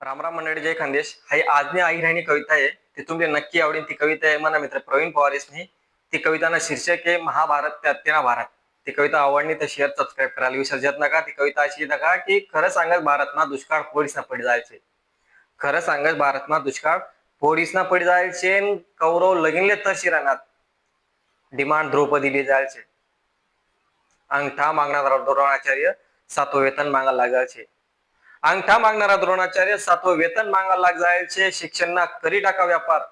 रामराम मंडळी जय खानदेश. ही आज्ञा आई राहिणी कविता आहे. ती तुम्हाला नक्की आवडेल ती कविता आहे. मला मित्र प्रवीण पवार यांनी ती कविताना शीर्षक आहे महाभारत ते अत्यना भारत ती कविता आवडली तर शेअर सबस्क्राईब करायला विसर्जत नका. ती कविता अशी नका की खरं सांगत भारतना दुष्काळ पोळीसना पडी जायचे. खरं सांगत भारतना दुष्काळ पोळीसना पडी जायचे कौरव लगीनले तशी राहणार डिमांड द्रौपदीले जायचे. अंगठा मागणार द्रोणाचार्य सातवं वेतन मागायला लागायचे. अंगठा मागणारा द्रोणाचार्य सातवं वेतन मागायला लाग जायचे शिक्षणना करी टाका व्यापार.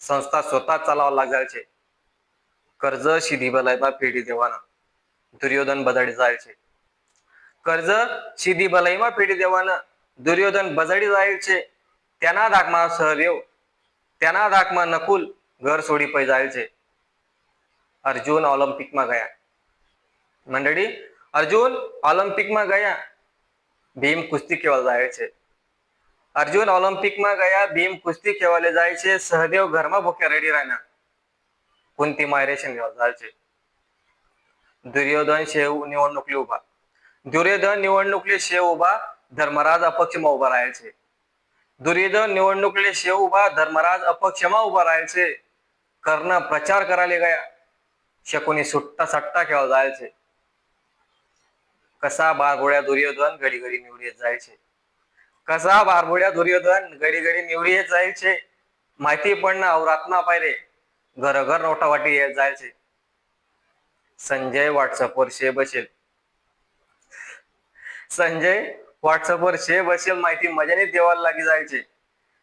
संस्था स्वतः चालावा लाग जायचे. कर्ज शिधी बलायबा पेढी देवाना. दुर्योधन बजाडी जायचे. कर्ज शिधी बलाईमा पेढी देवानं. दुर्योधन बजाडी जायचे. त्यांना धाकमा सहदेव त्यांना धाकमा नकुल घर सोडी पै जायचे. अर्जुन ऑलिम्पिकमा गया. मंडळी अर्जुन ऑलिम्पिकमा गया. भीम कुस्ती खेळायला जायचे अर्जुन ऑलिम्पिकमा गया भीम कुस्ती खेळायला जायचे सहदेव घरमा भुक्या रेडी राहणार कुंती मायरेशन घेऊन जायचे दुर्योधन शेव निवडणुकली उभा दुर्योधन निवडणुकले शेव उभा धर्मराज अपक्षमा उभा राहायचे दुर्योधन निवडणुकले शेव उभा धर्मराज अपक्षमा उभा राहायचे कर्ण प्रचार करायला गया शकुनी सुट्टा सट्टा खेळायला जायचे कसा बारबोड्या दुर्योधन घडी घडी निवडी जायचे? कसा बारबोड्या दुर्योधन घडी घडी निवडी येत जायचे? माहिती पडणं अवरातना पाहिजे घर घर नोटावाटी येत जायचे. संजय व्हॉट्सअपवर शे बसेल. संजय व्हॉट्सअपवर शे बसेल माहिती मजाने देवाला लागी जायचे.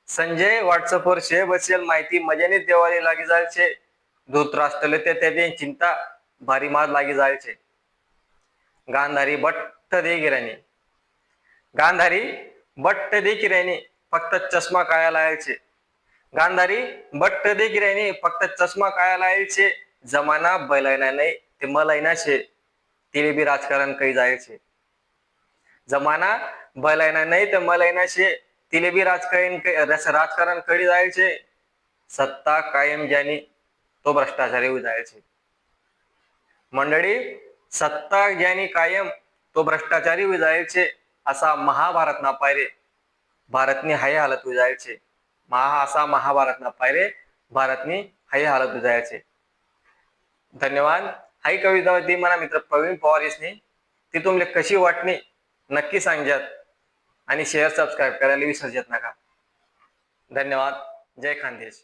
संजय व्हॉट्सअपवर शे बसेल माहिती मजाने देवाला लागी जायचे. धृतराष्ट्रले ते त्याने चिंता. भारी मार लागी जायचे. गांधारी बट्ट दे गिराणी गांधारी बट्ट दे किराणी फक्त चष्मा काया लायचे गांधारी बट्ट दे किराणी फक्त चष्मा काया लायचे जमाना बैलायना नाही ते मलायना छे तिने बी राजकारण काही जायचे. जमाना बैलायना नाही तर मलायना छे तिले बी राजकारण राजकारण कधी जायचे. सत्ता कायम ज्यानी तो भ्रष्टाचारी जायचे. मंडळी सत्ता ज्यानी कायम तो भ्रष्टाचारी विजायचे असा महाभारत ना पायरे. भारतनी हाय हालत विजायचे महा असा महाभारत ना पायरे भारतनी हाय हालत विजायचे धन्यवाद. हाई कविता होती म्हणा मित्र प्रवीण पवार यसनी ती तुमले कशी वाटणी नक्की सांगजात आणि शेअर सबस्क्राईब करायला विसर्जत नका. धन्यवाद. जय खानदेश.